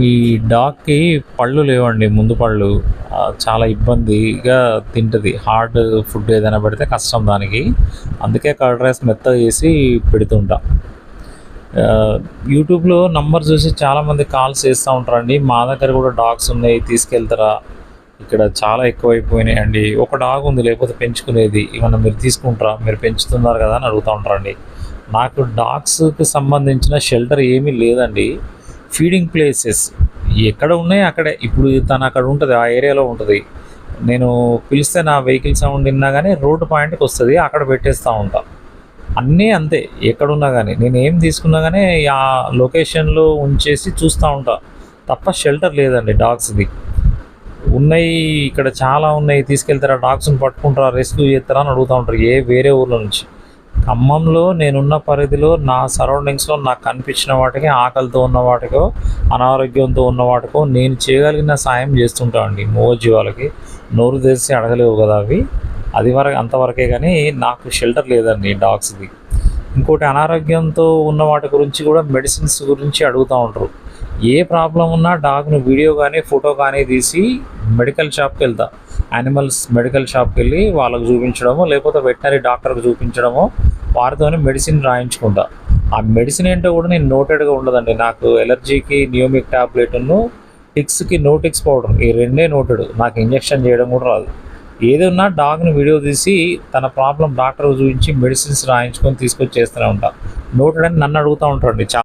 ఈ డాగ్‌కి పళ్ళు లేవండి ముందు పళ్ళు. చాలా ఇబ్బందిగా తింటది. హార్డ్ ఫుడ్ ఏదైనా పెడితే కష్టం దానికి. అందుకే కర్డ్ రైస్ మెత్తగా చేసి పెడుతుంటా. యూట్యూబ్‌లో నంబర్ చూసి చాలామంది కాల్స్ చేస్తూ ఉంటారండి. మా దగ్గర కూడా డాగ్స్ ఉన్నాయి తీసుకెళ్తారా? ఇక్కడ చాలా ఎక్కువైపోయినాయండి. ఒక డాగ్ ఉంది లేకపోతే పెంచుకునేది. ఏమన్నా మీరు తీసుకుంటారా? మీరు పెంచుతున్నారు కదా! అని అడుగుతూ ఉంటారండి. నాకు డాగ్స్‌కి సంబంధించిన షెల్టర్ ఏమీ లేదండి. ఫీడింగ్ ప్లేసెస్ ఎక్కడ ఉన్నాయి అక్కడే. ఇప్పుడు తను అక్కడ ఉంటుంది ఆ ఏరియాలో ఉంటుంది నేను పిలిస్తే నా వెహికల్ సౌండ్ విన్నా కానీ రోడ్ పాయింట్‌కి వస్తుంది అక్కడ పెట్టేస్తా ఉంటా. అన్నీ అంతే ఎక్కడున్నా కానీ నేను ఏం తీసుకున్నా కానీ ఆ లొకేషన్‌లో ఉంచేసి చూస్తా ఉంటా. తప్ప షెల్టర్ లేదండి డాగ్స్‌ది. ఉన్నాయి ఇక్కడ చాలా ఉన్నాయి తీసుకెళ్తారా? డాగ్స్‌ని పట్టుకుంటారా? రెస్క్యూ చేస్తారా? అని అడుగుతా ఉంటారు. ఏ వేరే ఊర్ల నుంచి. ఖమ్మంలో నేనున్న పరిధిలో నా సరౌండింగ్స్‌లో నాకు కనిపించిన వాటికి ఆకలితో ఉన్న వాటికో, అనారోగ్యంతో ఉన్న వాటికో నేను చేయగలిగిన సాయం చేస్తుంటా అండి మూగజీవాలకి. నోరు తెరిచి అడగలేవు కదా అవి. అది వరకు అంతవరకే కానీ నాకు షెల్టర్ లేదండి డాగ్స్‌ది. ఇంకోటి అనారోగ్యంతో ఉన్న వాటి గురించి కూడా మెడిసిన్స్ గురించి అడుగుతా ఉంటారు. ఏ ప్రాబ్లం ఉన్నా డాగ్ను వీడియో కానీ ఫోటో కానీ తీసి మెడికల్ షాప్కి వెళ్తా యానిమల్స్ మెడికల్ షాప్కి వెళ్ళి వాళ్ళకు చూపించడమో, లేకపోతే వెటనరీ డాక్టర్‌కి చూపించడమో, వారితోనే మెడిసిన్ రాయించుకుంటా. ఆ మెడిసిన్ ఏంటో కూడా నేను నోటెడ్‌గా ఉండదండి. నాకు ఎలర్జీకి నియోమిక్ ట్యాబ్లెట్ను టిక్స్‌కి నోటిక్స్ పౌడర్ ఈ రెండే నోటెడ్. నాకు ఇంజెక్షన్ చేయడం కూడా రాదు. ఏదన్నా డాగ్‌ని వీడియో తీసి తన ప్రాబ్లం డాక్టర్ చూపించి మెడిసిన్స్ రాయించుకొని తీసుకొచ్చి చేస్తూనే ఉంటా. నోటెడ్ అని నన్ను అడుగుతా ఉంటారండి.